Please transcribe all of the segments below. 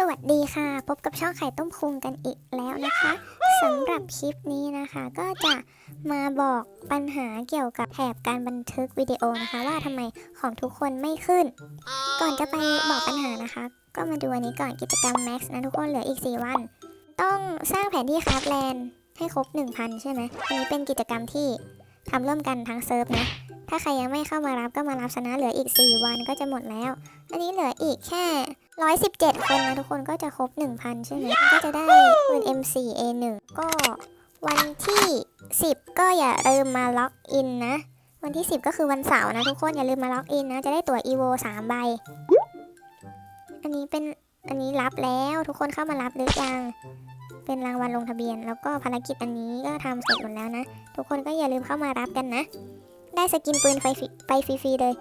สวัสดีค่ะ พบกับช่องไข่ต้มคุงกันอีกแล้วนะคะสำหรับคลิปนี้นะคะก็จะมาบอกปัญหาเกี่ยวกับแถบการบันทึกวิดีโอนะคะ ว่าทำไมของทุกคนไม่ขึ้น ก่อนจะไปบอกปัญหานะคะ ก็มาดูอันนี้ก่อนกิจกรรม Max นะทุกคนเหลืออีก 4 วัน ต้องสร้างแผนที่คราฟแลนด์ให้ครบ 1,000 ใช่ไหมอันนี้เป็นกิจกรรมที่ ทำร่วมกันทั้งเซิร์ฟนะ ถ้าใครยังไม่เข้ามารับก็มารับชนะเหลืออีก 4 วันก็จะหมดแล้ว อันนี้เหลืออีกแค่ 117 คนนะทุกคนก็จะครบ 1,000 ใช่ไหมก็จะได้ปืน M4A1 ก็วันที่ 10 ก็อย่าลืมมาล็อกอินนะ วันที่ 10 ก็คือวันเสาร์นะทุกคนอย่าลืมมาล็อกอินนะ จะได้ตั๋ว EVO 3 ใบ อันนี้เป็นอันนี้รับแล้วทุกคนเข้ามารับหรือยัง เป็นรางวัลลงทะเบียน แล้วก็ภารกิจอันนี้ก็ทำเสร็จหมดแล้วนะ ทุกคนก็อย่าลืมเข้ามารับกันนะ ได้สกินปืนไฟฟีไปฟรีๆเลย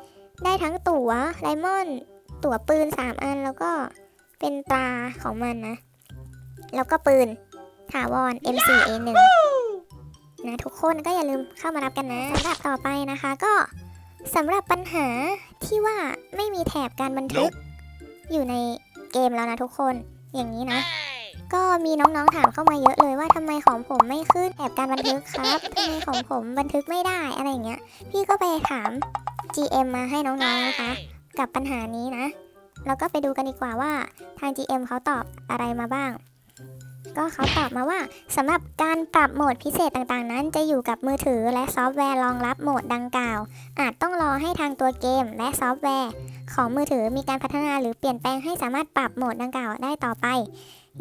ได้ทั้งตั๋วไดมอนด์ตั๋วปืน 3 อันแล้วก็เป็นตราของมันนะ แล้วก็ปืนถาวร M4A1 นะทุกคนก็อย่าลืมเข้ามารับกันนะสำหรับต่อไปนะคะก็สำหรับปัญหาที่ว่าไม่มีแถบการบันทึกอยู่ในเกมแล้วนะทุกคนอย่างนี้นะ ก็มีน้องๆถามเข้ามาเยอะเลยว่าทำไมของผมไม่ขึ้นแถบการบันทึกครับทำไมของผมบันทึกไม่ได้อะไรอย่างเงี้ย พี่ก็ไปถาม GM มาให้น้องๆนะคะ กับปัญหานี้นะแล้วก็ไปดูกันดีกว่าว่าทาง GM เขาตอบอะไรมาบ้าง ก็เขาตอบมาว่าสำหรับการปรับโหมดพิเศษต่างๆ นั้น จะอยู่กับมือถือและซอฟต์แวร์รองรับโหมดดังกล่าว อาจต้องรอให้ทางตัวเกมและซอฟต์แวร์ ของมือถือมีการพัฒนาหรือเปลี่ยนแปลงให้สามารถปรับโหมดดังกล่าวได้ต่อไป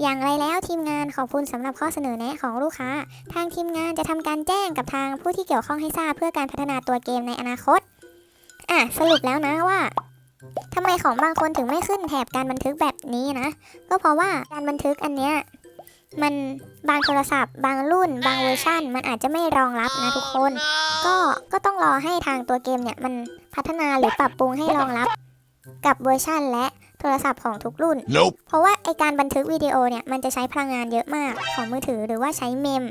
อย่างไรแล้วทีมงานขอบคุณสำหรับข้อเสนอแนะของลูกค้า ทางทีมงานจะทำการแจ้งกับทางผู้ที่เกี่ยวข้องให้ทราบเพื่อการพัฒนาตัวเกมในอนาคต อะสรุปแล้วนะว่าทำไมของบางคนถึงไม่ขึ้นแถบการบันทึกแบบนี้นะ ก็เพราะว่าการบันทึกอันเนี้ยมันบางโทรศัพท์ บางรุ่น บางเวอร์ชันมันอาจจะไม่รองรับนะทุกคน ก็ก็ต้องรอให้ทางตัวเกมเนี่ยมันพัฒนาหรือปรับปรุงให้รองรับกับเวอร์ชันและ ทรศัพท์ของทุกรุ่น Nope. เพราะว่าไอการบันทึกวิดีโอเนี่ยมันจะใช้พลังงานเยอะมากของมือถือหรือว่าใช้เมม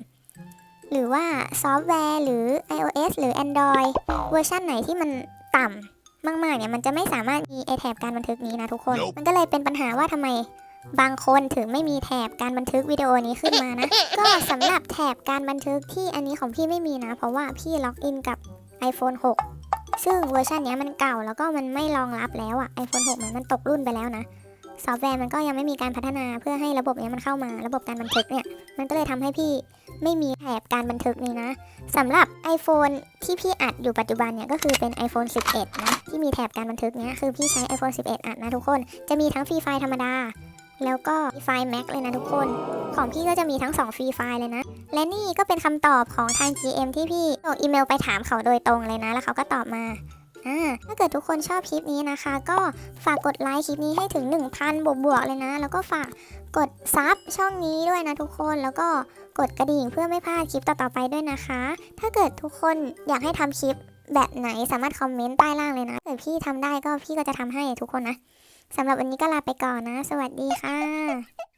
หรือว่าซอฟต์แวร์หรือ iOS หรือ Android เวอร์ชันไหนที่มันต่ำมากๆเนี่ยมันจะไม่สามารถมีไอแถบการบันทึกนี้นะทุกคน Nope มันก็เลยเป็นปัญหาว่าทำไมบางคนถึงไม่มีแถบการบันทึกวิดีโอนี้ขึ้นมานะ ก็สำหรับแถบการบันทึกที่อันนี้ของพี่ไม่มีนะ เพราะว่าพี่ล็อกอินกับ iPhone 6 ซึ่งเวอร์ชันเนี้ยมันเก่าแล้วก็มันไม่รองรับแล้วอะ iPhone 6มันมันตกรุ่นไปแล้วนะ ซอฟต์แวร์มันก็ยังไม่มีการพัฒนาเพื่อให้ระบบเนี้ยมันเข้ามาระบบการบันทึกเนี่ย มันก็เลยทำให้พี่ไม่มีแถบการบันทึกนี้นะสำหรับ iPhone ที่พี่อัดอยู่ปัจจุบันเนี่ยก็คือเป็น iPhone 11 นะ ที่มีแถบการบันทึกเนี้ยคือพี่ใช้ iPhone 11 อัดนะทุกคน จะมีทั้งฟรีไฟล์ธรรมดา แล้วก็ฟรีไฟล์ Mac เลยนะทุกคน ของพี่ก็จะมีทั้ง 2 ฟรีไฟล์เลยนะ และนี่ก็เป็นคำตอบของทาง GM ที่พี่ส่งอีเมลไปถามเขาโดยตรงเลยนะ แล้วเขาก็ตอบมาอ่าถ้าเกิดทุกคนชอบคลิปนี้นะคะ ก็ฝากกดไลค์คลิปนี้ให้ถึง 1,000 บวกๆเลยนะ แล้วก็ฝากกดซับช่องนี้ด้วยนะทุกคนแล้วก็กดกระดิ่งเพื่อไม่พลาดคลิปต่อๆไปด้วยนะคะ ถ้าเกิดทุกคนอยากให้ทำคลิปแบบไหนสามารถคอมเมนต์ใต้ล่างเลยนะถ้าเกิดพี่ทำได้ก็พี่ก็จะทำให้ทุกคนนะ สำหรับวันนี้ก็ลาไปก่อนนะ สวัสดีค่ะ